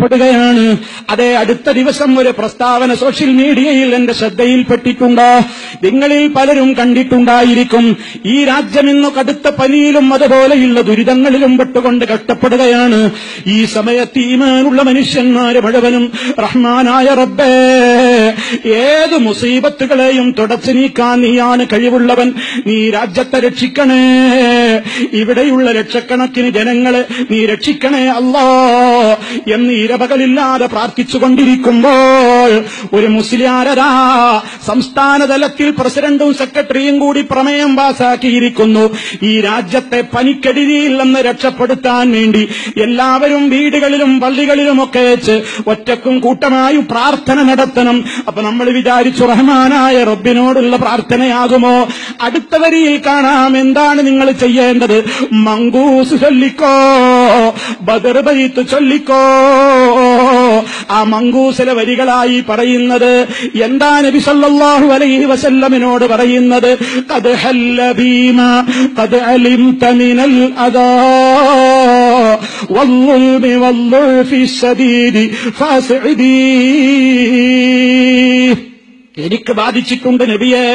പ്പെടുകയാണ് അതേ അടുത്ത ദിവസം ഒരു പ്രസ്താവന സോഷ്യൽ മീഡിയയിൽ എന്റെ ശ്രദ്ധയിൽപ്പെട്ടിട്ടുണ്ട്. നിങ്ങളിൽ പലരും കണ്ടിട്ടുണ്ടായിരിക്കും. ഈ രാജ്യം ഇന്ന് കടുത്ത പനിയിലും അതുപോലെയുള്ള ദുരിതങ്ങളിലും പെട്ടുകൊണ്ട് കഷ്ടപ്പെടുകയാണ്. ഈ സമയത്ത് ഈമാനുള്ള മനുഷ്യന്മാര് മുഴുവനും റഹ്മാനായ റബ്ബേ ഏത് മുസീബത്തുകളെയും തുടച്ചു നീക്കാൻ നീയാണ് കഴിവുള്ളവൻ. നീ രാജ്യത്തെ രക്ഷിക്കണേ. ഇവിടെയുള്ള ലക്ഷക്കണക്കിന് ജനങ്ങളെ നീ രക്ഷിക്കണേ അല്ലാ എന്ന് ഇരപകലില്ലാതെ പ്രാർത്ഥിച്ചുകൊണ്ടിരിക്കുമ്പോൾ ഒരു മുസ്ലിയാരരാ സംസ്ഥാന തലത്തിൽ പ്രസിഡന്റും സെക്രട്ടറിയും കൂടി പ്രമേയം പാസാക്കിയിരിക്കുന്നു. ഈ രാജ്യത്തെ പനിക്കെടുതിയില്ലെന്ന് രക്ഷപ്പെടുത്താൻ വേണ്ടി എല്ലാവരും വീടുകളിലും പള്ളികളിലുമൊക്കെ വെച്ച് ഒറ്റക്കും കൂട്ടമായും പ്രാർത്ഥന നടത്തണം. അപ്പൊ നമ്മൾ വിചാരിച്ചു റഹ്മാനായ റബ്ബിനോടുള്ള പ്രാർത്ഥനയാകുമോ? അടുത്ത വരിയിൽ കാണാം. എന്താണ് നിങ്ങൾ ചെയ്യേണ്ടത്? മങ്കൂസ് ചൊല്ലിക്കോ? ബദർ ബൈത്ത് ചൊല്ലിക്കോ ആ മങ്കൂസിലെ വരികളായി പറയുന്നത് എന്താ നബി സല്ലല്ലാഹു അലൈഹി വസല്ലമിനോട് പറയുന്നത് ഖദ് ഹല്ല ബീമ ഖദ് അലിംത മിനൽ അദാ والظلم والضعف الشديد فاسعدي എനിക്ക് ബാധിച്ചിട്ടുണ്ട് നബിയെ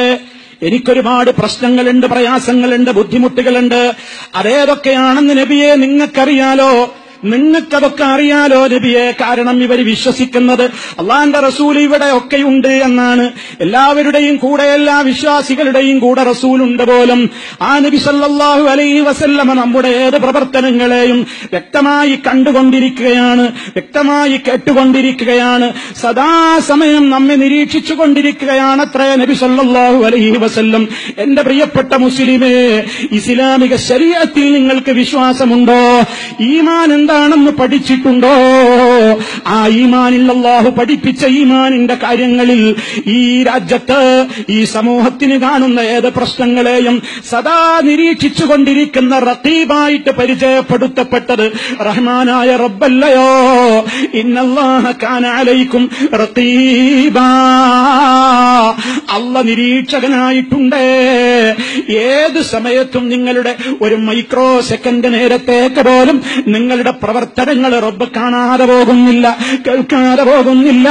എനിക്കൊരുപാട് പ്രശ്നങ്ങളുണ്ട് പ്രയാസങ്ങളുണ്ട് ബുദ്ധിമുട്ടുകളുണ്ട്. അതേതൊക്കെയാണെന്ന് നബിയെ നിങ്ങൾക്കറിയാലോ? നിങ്ങൾക്കതൊക്കെ അറിയാലോ നബിയെ. കാരണം ഇവർ വിശ്വസിക്കുന്നത് അള്ളാന്റെ റസൂൽ ഇവിടെ ഒക്കെയുണ്ട് എന്നാണ്. എല്ലാവരുടെയും കൂടെ എല്ലാ വിശ്വാസികളുടെയും കൂടെ റസൂലുണ്ട് പോലും. ആ നബി സല്ലാഹു അലൈ വസല്ലമ നമ്മുടെ ഏത് പ്രവർത്തനങ്ങളെയും വ്യക്തമായി കണ്ടുകൊണ്ടിരിക്കുകയാണ്. വ്യക്തമായി കേട്ടുകൊണ്ടിരിക്കുകയാണ്. സദാസമയം നമ്മെ നിരീക്ഷിച്ചു കൊണ്ടിരിക്കുകയാണ് അത്രേ നബി സല്ലാഹു അലൈഹി വസല്ലം. എന്റെ പ്രിയപ്പെട്ട മുസ്ലിമേ ഇസ്ലാമിക ശരീരത്തിൽ നിങ്ങൾക്ക് വിശ്വാസമുണ്ടോ? ഈമാൻ എന്താണെന്ന് പഠിച്ചിട്ടുണ്ടോ? ആ ഈമാനിൽ അള്ളാഹു പഠിപ്പിച്ച ഈമാനിന്റെ കാര്യങ്ങളിൽ ഈ രാജ്യത്ത് ഈ സമൂഹത്തിന് കാണുന്ന ഏത് പ്രശ്നങ്ങളെയും സദാ നിരീക്ഷിച്ചുകൊണ്ടിരിക്കുന്ന റത്തീബായിട്ട് പരിചയപ്പെടുത്തപ്പെട്ടത് റഹ്മാനായ റബ്ബല്ലയോ. ഇന്നല്ലാഹ കാനാലയിക്കും റത്തീബാ. അല്ല നിരീക്ഷകനായിട്ടുണ്ട്. ഏത് സമയത്തും നിങ്ങളുടെ ഒരു മൈക്രോ സെക്കൻഡ് നേരത്തേക്ക് പോലും നിങ്ങളുടെ പ്രവർത്തനങ്ങൾ റബ്ബ് കാണാതെ പോകുന്നില്ല കേൾക്കാതെ പോകുന്നില്ല.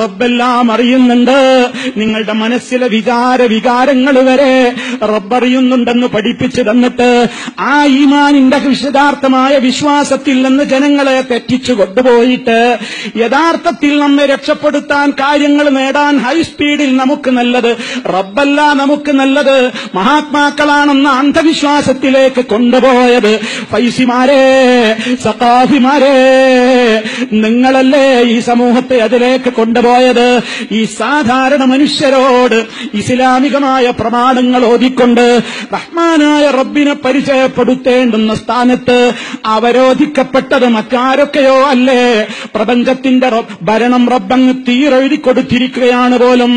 റബ്ബെല്ലാം അറിയുന്നുണ്ട്. നിങ്ങളുടെ മനസ്സിലെ വിചാര വികാരങ്ങൾ വരെ റബ്ബറിയുന്നുണ്ടെന്ന് പഠിപ്പിച്ചു തന്നിട്ട് ആ ഈമാനിന്റെ വിശദാർത്ഥമായ വിശ്വാസത്തിൽ നിന്ന് ജനങ്ങളെ തെറ്റിച്ചു കൊണ്ടുപോയിട്ട് യഥാർത്ഥത്തിൽ നമ്മെ രക്ഷപ്പെടുത്താൻ കാര്യങ്ങൾ നേടാൻ ഹൈസ്പീഡിൽ നമുക്ക് നല്ലത്. റബ്ബല്ല നമുക്ക് നല്ലത്. മഹാത്മാക്കളാണെന്ന അന്ധവിശ്വാസത്തിലേക്ക് കൊണ്ടുപോയത്. പൈസിമാരെ സഖാഫിമാരെ നിങ്ങളല്ലേ ഈ സമൂഹത്തെ അതിലേക്ക് കൊണ്ടുപോയത്? ഈ സാധാരണ മനുഷ്യരോട് ഇസ്ലാമികമായ പ്രമാണങ്ങൾ ഓതിക്കൊണ്ട് റഹ്മാനായ റബ്ബിനെ പരിചയപ്പെടുത്തേണ്ടുന്ന സ്ഥാനത്ത് അവരോധിക്കപ്പെട്ടത് മറ്റാരൊക്കെയോ അല്ലേ? പ്രപഞ്ചത്തിന്റെ ഭരണം റബ്ബങ്ങ് തീരെഴുതി കൊടുത്തിരിക്കുകയാണ് പോലും.